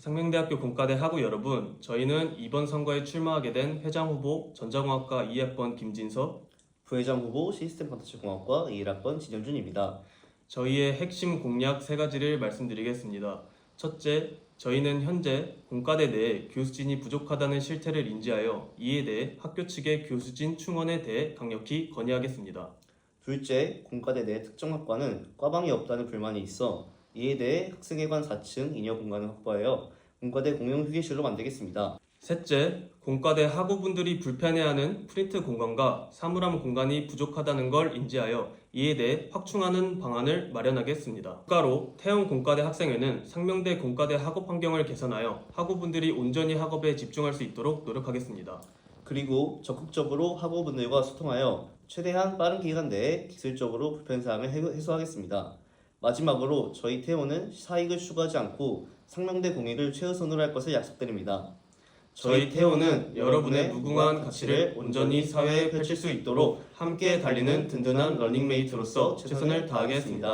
상명대학교 공과대 학우 여러분, 저희는 이번 선거에 출마하게 된 회장 후보 전자공학과 2학번 김진서, 부회장 후보 시스템 콘텐츠 공학과 2학번 진현준입니다. 저희의 핵심 공약 세 가지를 말씀드리겠습니다. 첫째, 저희는 현재 공과대 내에 교수진이 부족하다는 실태를 인지하여 이에 대해 학교 측의 교수진 충원에 대해 강력히 건의하겠습니다. 둘째, 공과대 내 특정 학과는 과방이 없다는 불만이 있어 이에 대해 학생회관 4층 잉여 공간을 확보하여 공과대 공용 휴게실로 만들겠습니다. 셋째, 공과대 학우분들이 불편해하는 프린트 공간과 사물함 공간이 부족하다는 걸 인지하여 이에 대해 확충하는 방안을 마련하겠습니다. 추가로 태영 공과대 학생회는 상명대 공과대 학업 환경을 개선하여 학우분들이 온전히 학업에 집중할 수 있도록 노력하겠습니다. 그리고 적극적으로 학우분들과 소통하여 최대한 빠른 기간 내에 기술적으로 불편사항을 해- 해소하겠습니다. 마지막으로 저희 태호는 사익을 추구하지 않고 상명대 공익을 최우선으로 할 것을 약속드립니다. 저희 태호는 여러분의 무궁한 가치를 온전히 사회에 펼칠 수 있도록 함께 달리는 든든한 러닝메이트로서 최선을 다하겠습니다.